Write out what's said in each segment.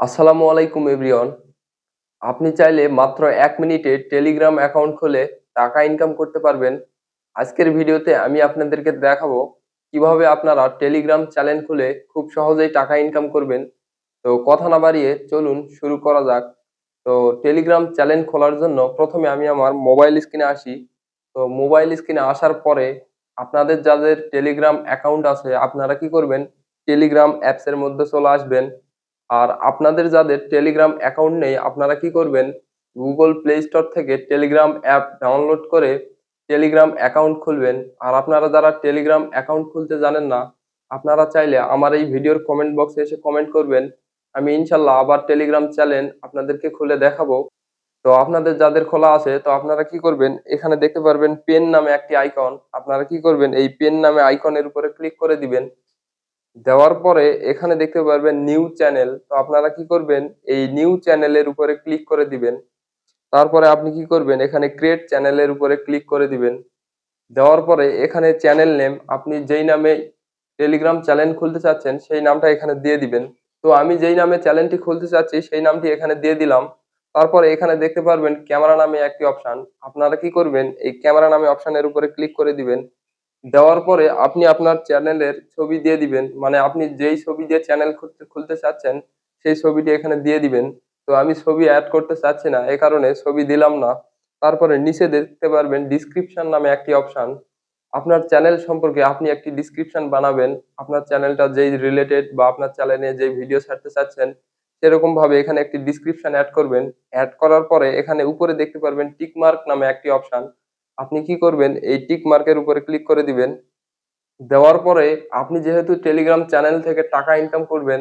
আসসালামু আলাইকুম, এভরিওয়ান। আপনি চাইলে মাত্র এক মিনিটে টেলিগ্রাম অ্যাকাউন্ট খুলে টাকা ইনকাম করতে পারবেন। আজকের ভিডিওতে আমি আপনাদেরকে দেখাবো কীভাবে আপনারা টেলিগ্রাম চ্যানেল খুলে খুব সহজেই টাকা ইনকাম করবেন। তো কথা না বাড়িয়ে চলুন শুরু করা যাক। তো টেলিগ্রাম চ্যানেল খোলার জন্য প্রথমে আমি আমার মোবাইল স্ক্রিনে আসি। তো মোবাইল স্ক্রিনে আসার পরে আপনাদের যাদের টেলিগ্রাম অ্যাকাউন্ট আছে, আপনারা কি করবেন? টেলিগ্রাম অ্যাপসের মধ্যে চলে আসবেন। আর আপনাদের যাদের টেলিগ্রাম অ্যাকাউন্ট নেই, আপনারা কি করবেন? গুগল প্লে স্টোর থেকে টেলিগ্রাম অ্যাপ ডাউনলোড করে টেলিগ্রাম অ্যাকাউন্ট খুলবেন। আর আপনারা যারা টেলিগ্রাম অ্যাকাউন্ট খুলতে জানেন না, আপনারা চাইলে আমার এই ভিডিওর কমেন্ট বক্সে এসে কমেন্ট করবেন। আমি ইনশাল্লাহ আবার টেলিগ্রাম চ্যানেল আপনাদেরকে খুলে দেখাবো। তো আপনাদের যাদের খোলা আছে, তো আপনারা কি করবেন? এখানে দেখতে পারবেন পেন নামে একটি আইকন আপনারা কি করবেন? এই পেন নামে আইকনের উপরে ক্লিক করে দিবেন। দেওয়ার পরে এখানে দেখতে পারবেন নিউ চ্যানেল। তো আপনারা কি করবেন? এই নিউ চ্যানেলের উপরে ক্লিক করে দিবেন। তারপরে আপনি কি করবেন? এখানে ক্রিয়েট চ্যানেলের উপরে ক্লিক করে দিবেন। দেওয়ার পরে এখানে চ্যানেল নেম আপনি যেই নামে টেলিগ্রাম চ্যানেল খুলতে চাচ্ছেন, সেই নামটা এখানে দিয়ে দিবেন। তো আমি যেই নামে চ্যানেলটি খুলতে চাচ্ছি, সেই নামটি এখানে দিয়ে দিলাম। তারপরে এখানে দেখতে পারবেন ক্যামেরা নামে একটি অপশন আপনারা কি করবেন? এই ক্যামেরা নামে অপশনের উপরে ক্লিক করে দিবেন। দেওয়ার পরে আপনি আপনার চ্যানেলের ছবি দিয়ে দিবেন। মানে আপনি যেই ছবি দিয়ে চ্যানেল খুলতে খুলতে চাচ্ছেন, সেই ছবিটি এখানে দিয়ে দিবেন। তো আমি ছবি অ্যাড করতে চাচ্ছি না, এ কারণে ছবি দিলাম না। তারপরে নিচে দেখতে পারবেন ডিসক্রিপশন নামে একটি অপশন আপনার চ্যানেল সম্পর্কে আপনি একটি ডিসক্রিপশন বানাবেন। আপনার চ্যানেলটা যেই রিলেটেড বা আপনার চ্যানেলে যে ভিডিও ছাড়তে চাচ্ছেন সেরকম ভাবে এখানে একটি ডিসক্রিপশন অ্যাড করবেন। অ্যাড করার পরে এখানে উপরে দেখতে পারবেন টিকমার্ক নামে একটি অপশন আপনি কি করবেন, এই টিক মার্কের উপরে ক্লিক করে দিবেন। দেওয়ার পরে আপনি যেহেতু টেলিগ্রাম চ্যানেল থেকে টাকা ইনকাম করবেন,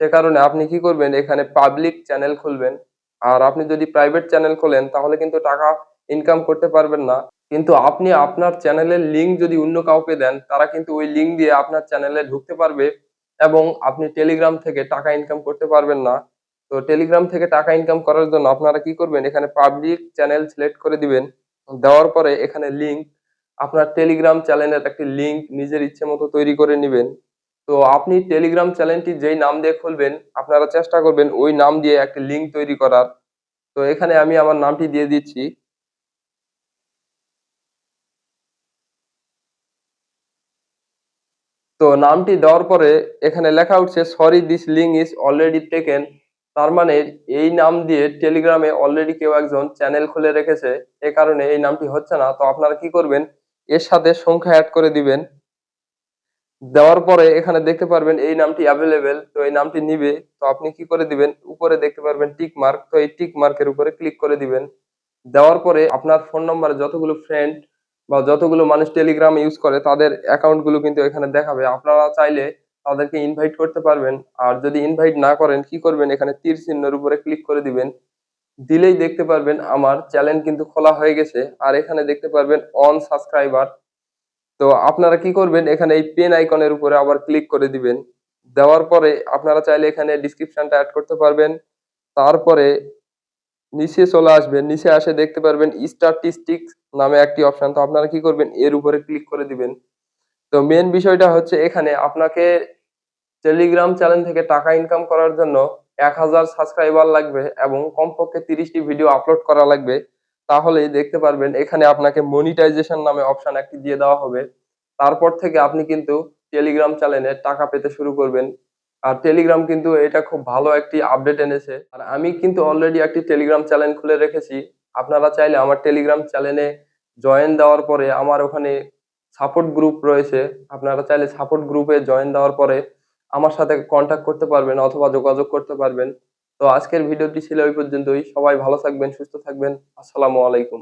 সে কারণে আপনি কি করবেন, এখানে পাবলিক চ্যানেল খুলবেন। আর আপনি যদি প্রাইভেট চ্যানেল খোলেন, তাহলে কিন্তু টাকা ইনকাম করতে পারবেন না। কিন্তু আপনি আপনার চ্যানেলের লিঙ্ক যদি অন্য কাউকে দেন, তারা কিন্তু ওই লিঙ্ক দিয়ে আপনার চ্যানেলে ঢুকতে পারবে এবং আপনি টেলিগ্রাম থেকে টাকা ইনকাম করতে পারবেন না। তো টেলিগ্রাম থেকে টাকা ইনকাম করার জন্য আপনারা কি করবেন, এখানে পাবলিক চ্যানেল সিলেক্ট করে দিবেন। দেওয়ার পরে এখানে লিঙ্ক আপনার টেলিগ্রাম চ্যানেলের একটি লিঙ্ক নিজের ইচ্ছে মতো তৈরি করে নেবেন। তো আপনি টেলিগ্রাম চ্যানেলটি যেই নাম দিয়ে খুলবেন, আপনারা চেষ্টা করবেন ওই নাম দিয়ে একটি লিঙ্ক তৈরি করার। তো এখানে আমি আমার নামটি দিয়ে দিচ্ছি। তো নামটি দেওয়ার পরে এখানে লেখা উঠছে sorry this link is already taken তার মানে এই নাম দিয়ে টেলিগ্রামে অলরেডি কেউ একজন চ্যানেল খুলে রেখেছে, এ কারণে এই নামটি হচ্ছে না। তো আপনারা কি করবেন? এর সাথে সংখ্যা অ্যাড করে দিবেন। দেওয়ার পরে এখানে দেখতে পারবেন এই নামটি অ্যাভেলেবেল তো এই নামটি নিবে। তো আপনি কি করে দিবেন? উপরে দেখতে পারবেন টিক মার্ক তো এই টিক মার্কের উপরে ক্লিক করে দিবেন। দেওয়ার পরে আপনার ফোন নম্বরে যতগুলো ফ্রেন্ড বা যতগুলো মানুষ টেলিগ্রাম ইউজ করে, তাদের অ্যাকাউন্টগুলো কিন্তু এখানে দেখাবে। আপনারা চাইলে তাদেরকে ইনভাইট করতে পারবেন। আর যদি ইনভাইট না করেন, কি করবেন? এখানে তীর চিহ্নের উপরে ক্লিক করে দিবেন। দিলেই দেখতে পারবেন আমার চ্যানেল কিন্তু খোলা হয়ে গেছে। আর এখানে দেখতে পারবেন অন সাবস্ক্রাইবার তো আপনারা কি করবেন? এখানে এই পেন আইকনের উপরে আবার ক্লিক করে দিবেন। দেওয়ার পরে আপনারা চাইলে এখানে ডিসক্রিপশনটা অ্যাড করতে পারবেন। তারপরে নিচে চলে আসবেন। নিচে আসে দেখতে পারবেন স্ট্যাটিস্টিক্স নামে একটি অপশন তো আপনারা কি করবেন? এর উপরে ক্লিক করে দিবেন। তো মেন বিষয়টা হচ্ছে এখানে আপনাকে টেলিগ্রাম চ্যানেল থেকে টাকা ইনকাম করার জন্য এক হাজার সাবস্ক্রাইবার লাগবে এবং কমপক্ষে তিরিশটি ভিডিও আপলোড করা লাগবে। তাহলেই দেখতে পারবেন এখানে আপনাকে মনিটাইজেশন নামে অপশন একটি দিয়ে দেওয়া হবে। তারপর থেকে আপনি কিন্তু টেলিগ্রাম চ্যানেলে টাকা পেতে শুরু করবেন। আর টেলিগ্রাম কিন্তু এটা খুব ভালো একটি আপডেট এনেছে। আর আমি কিন্তু অলরেডি একটি টেলিগ্রাম চ্যানেল খুলে রেখেছি। আপনারা চাইলে আমার টেলিগ্রাম চ্যানেলে জয়েন দেওয়ার পরে আমার ওখানে সাপোর্ট গ্রুপ রয়েছে, আপনারা চাইলে সাপোর্ট গ্রুপে জয়েন দেওয়ার পরে আমার সাথে কন্ট্যাক্ট করতে পারবেন অথবা যোগাযোগ করতে পারবেন। তো আজকের ভিডিওটি ছিল ওই পর্যন্তই, সবাই ভালো থাকবেন, সুস্থ থাকবেন, আসসালামু আলাইকুম।